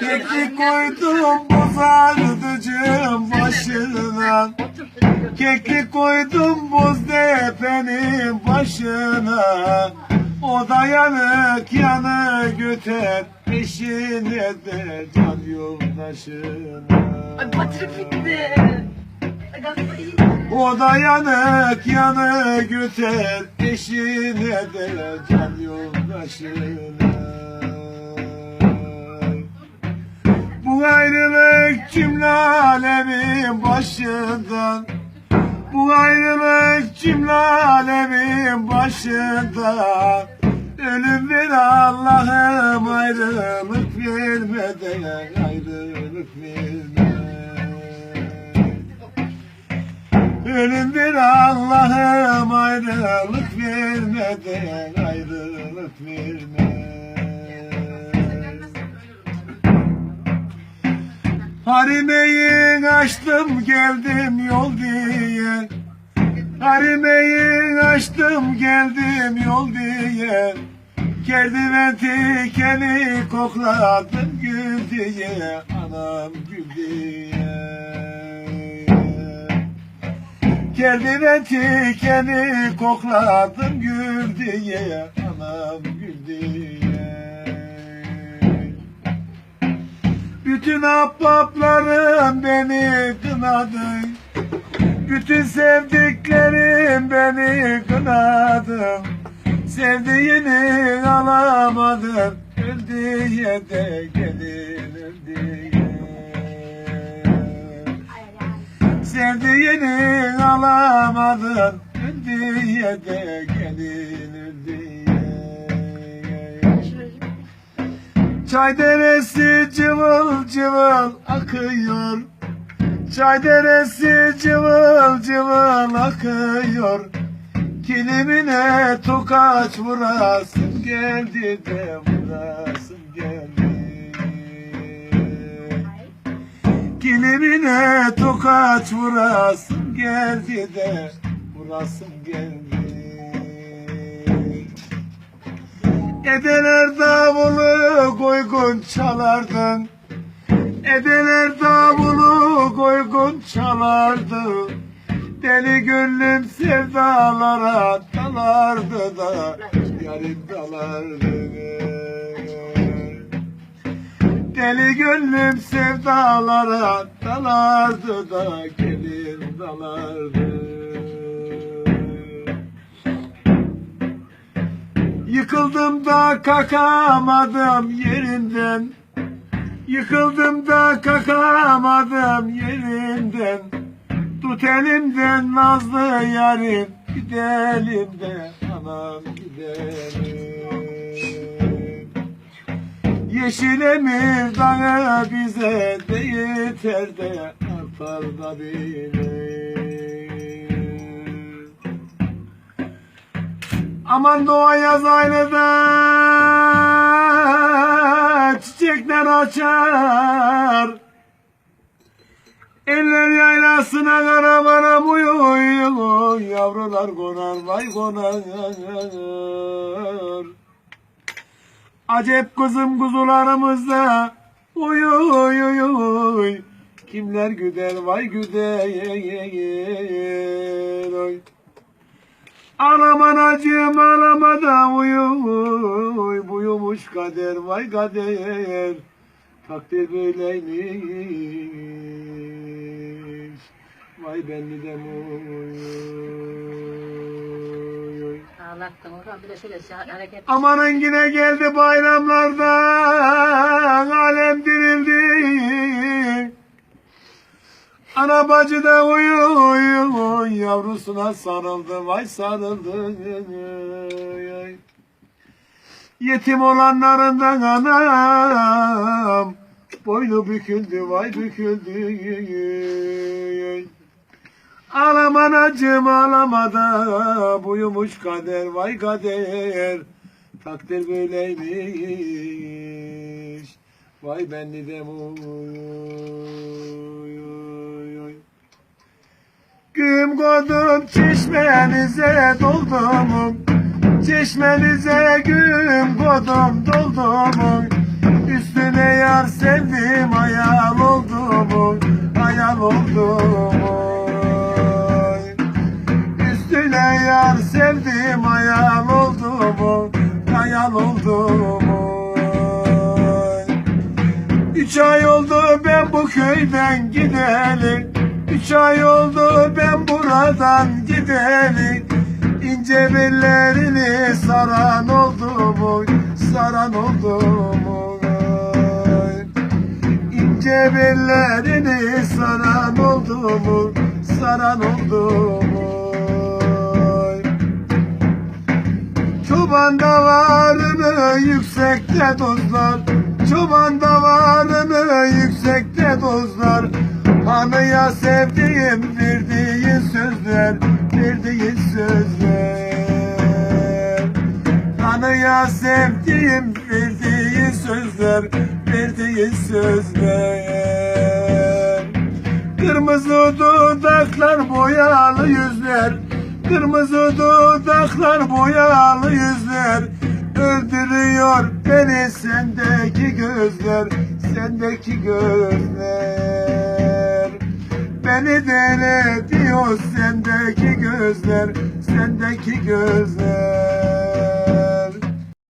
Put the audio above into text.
Keklik koydum bozardıcım başına. Keklik koydum buzdepenin başına. O da yanık yanık göter Peşine de can yoldaşına. Ay batırıp gazlayayım. O da yanık yanık göter Eşine de can yoldaşına Bu ayrılık cümle alemin başından? Bu ayrılık cümle alemin başından? Ölüm ver Allah'ım ayrılık verme de ayrılık verme Ölüm bir Allah'ım ayrılık verme de ayrılık verme. Harimeyi açtım geldim yol diye. Harimeyi açtım geldim yol diye. Kerdiven tikeni kokladım gül diye. Anam gül diye. Kendime tikeni kokladım gül diye. Anam gül diye Bütün ahbaplarım beni kınadı. Bütün sevdiklerim beni kınadı. Sevdiğini alamadın Öldüye de gelin öldüye Sevdiğini alamadın Öldüye de gelin öldüye Çay deresi cıvıl cıvıl akıyor. Çay deresi cıvıl cıvıl akıyor. Kilimine tokaç vurasın geldi de vurasın geldi. Kilimine tokaç vurasın geldi de vurasın geldi. Edeler davulu goygun çalardın. Edeler davulu goygun çalardı. Deli gönlüm sevdalara dalardı da. Yarim dalardı. Deli gönlüm sevdalara dalardı da. Gelin dalardı Yıkıldım da kakamadım yerinden. Yıkıldım da kakamadım yerinden. Tut elimden nazlı yarim Gidelim de anam gidelim Yeşil emir dağı bize de yeter de Artar da bilir Aman doğa yaz aynada çiçekler açar. Eller yaylasına karavana uyuyor, yavrular konar vay konar. Acep kızım kuzularımızda uy. Kimler güder vay güder oy. Ağlaman acım ağlama da uyuy Buyumuş kader vay kader Takdir böyleymiş Vay benli de Ağlattım oradan bir de şöyle hareket. Amanın yine geldi bayramlarda Ana bacı da uyuyor yavrusuna sarıldı vay sarıldı. Yetim olanlarından anam. Boynu büküldü vay büküldü. Ağlaman acım ağlamada buyumuş kader vay kader. Takdir böyleymiş. Vay benli de oy Güm kodum çeşmenize doldum. Çeşmenize güm kodum doldum. Üstüne yar sevdim hayal oldu mu hayal oldu mu Üstüne yar sevdim hayal oldu mu hayal oldu mu Üç ay oldu ben bu köyden gideli Üç ay oldu ben buradan gideli İnce bellerini saran oldu mu? Saran oldu mu? İnce bellerini saran oldu mu? Saran oldu mu? Çoban davarını yüksekte dozlar Çoban davarını yüksekte dozlar Hanıya sevdiğim verdiğin sözler Verdiğin sözler. Hanıya sevdiğim verdiğin sözler Verdiğin sözler. Kırmızı dudaklar boyalı yüzler Kırmızı dudaklar boyalı yüzler. Öldürüyor beni sendeki gözler Sendeki gözler Beni deli diyor sendeki gözler Sendeki gözler